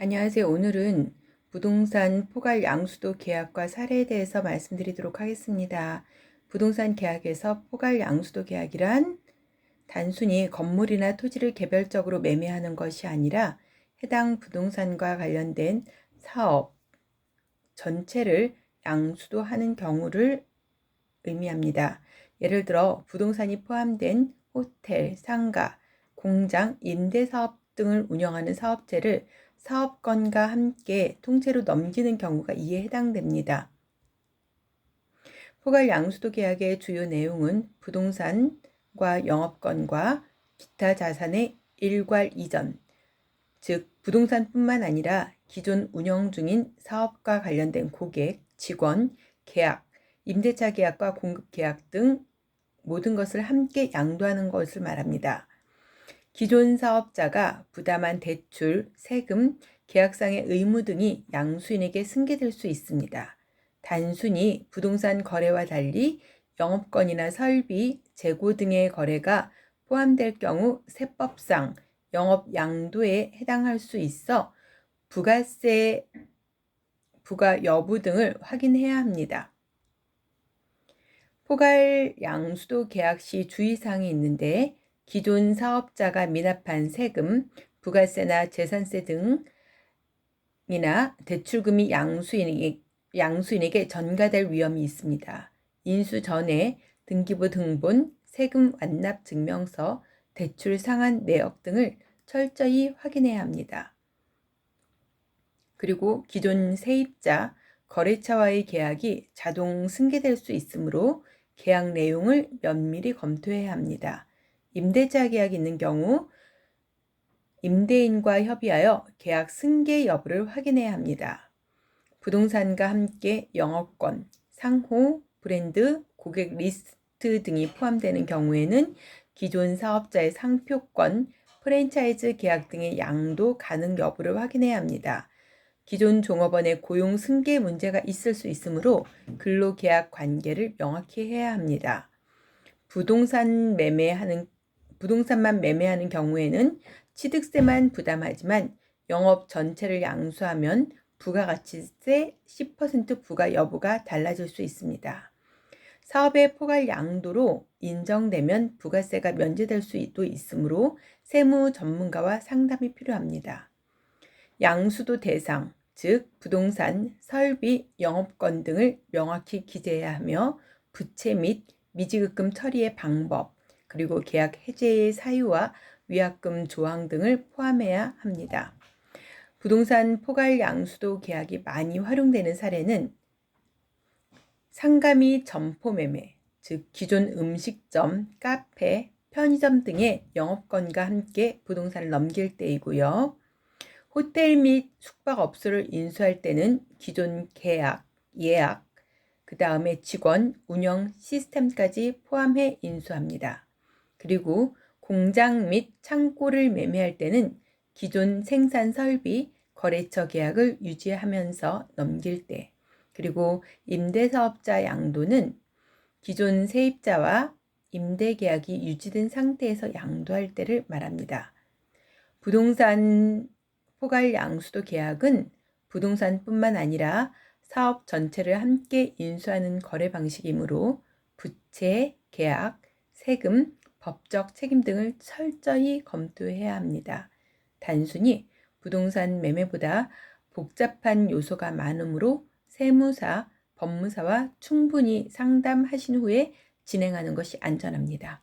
안녕하세요. 오늘은 부동산 포괄 양수도 계약과 사례에 대해서 말씀드리도록 하겠습니다. 부동산 계약에서 포괄 양수도 계약이란 단순히 건물이나 토지를 개별적으로 매매하는 것이 아니라 해당 부동산과 관련된 사업 전체를 양수도 하는 경우를 의미합니다. 예를 들어 부동산이 포함된 호텔, 상가, 공장, 임대사업 등을 운영하는 사업체를 사업권과 함께 통째로 넘기는 경우가 이에 해당됩니다. 포괄 양수도 계약의 주요 내용은 부동산과 영업권과 기타 자산의 일괄 이전, 즉 부동산뿐만 아니라 기존 운영 중인 사업과 관련된 고객, 직원, 계약, 임대차 계약과 공급 계약 등 모든 것을 함께 양도하는 것을 말합니다. 기존 사업자가 부담한 대출, 세금, 계약상의 의무 등이 양수인에게 승계될 수 있습니다. 단순히 부동산 거래와 달리 영업권이나 설비, 재고 등의 거래가 포함될 경우 세법상 영업 양도에 해당할 수 있어 부가세 부가 여부 등을 확인해야 합니다. 포괄 양수도 계약 시 주의사항이 있는데 기존 사업자가 미납한 세금, 부가세나 재산세 등이나 대출금이 양수인에게, 양수인에게 전가될 위험이 있습니다. 인수 전에 등기부 등본, 세금 완납 증명서, 대출 상한 내역 등을 철저히 확인해야 합니다. 그리고 기존 세입자, 거래처와의 계약이 자동 승계될 수 있으므로 계약 내용을 면밀히 검토해야 합니다. 임대차 계약이 있는 경우 임대인과 협의하여 계약 승계 여부를 확인해야 합니다. 부동산과 함께 영업권, 상호, 브랜드, 고객 리스트 등이 포함되는 경우에는 기존 사업자의 상표권, 프랜차이즈 계약 등의 양도 가능 여부를 확인해야 합니다. 기존 종업원의 고용 승계 문제가 있을 수 있으므로 근로계약 관계를 명확히 해야 합니다. 부동산 매매하는 부동산만 매매하는 경우에는 취득세만 부담하지만 영업 전체를 양수하면 부가가치세 10% 부과 여부가 달라질 수 있습니다. 사업의 포괄 양도로 인정되면 부가세가 면제될 수도 있으므로 세무 전문가와 상담이 필요합니다. 양수도 대상, 즉 부동산, 설비, 영업권 등을 명확히 기재해야 하며 부채 및 미지급금 처리의 방법, 그리고 계약 해제의 사유와 위약금 조항 등을 포함해야 합니다. 부동산 포괄 양수도 계약이 많이 활용되는 사례는 상가 및 점포 매매, 즉 기존 음식점, 카페, 편의점 등의 영업권과 함께 부동산을 넘길 때이고요. 호텔 및 숙박업소를 인수할 때는 기존 계약, 예약, 그 다음에 직원, 운영 시스템까지 포함해 인수합니다. 그리고 공장 및 창고를 매매할 때는 기존 생산 설비, 거래처 계약을 유지하면서 넘길 때, 그리고 임대사업자 양도는 기존 세입자와 임대 계약이 유지된 상태에서 양도할 때를 말합니다. 부동산 포괄 양수도 계약은 부동산뿐만 아니라 사업 전체를 함께 인수하는 거래 방식이므로 부채, 계약, 세금, 법적 책임 등을 철저히 검토해야 합니다. 단순히 부동산 매매보다 복잡한 요소가 많으므로 세무사, 법무사와 충분히 상담하신 후에 진행하는 것이 안전합니다.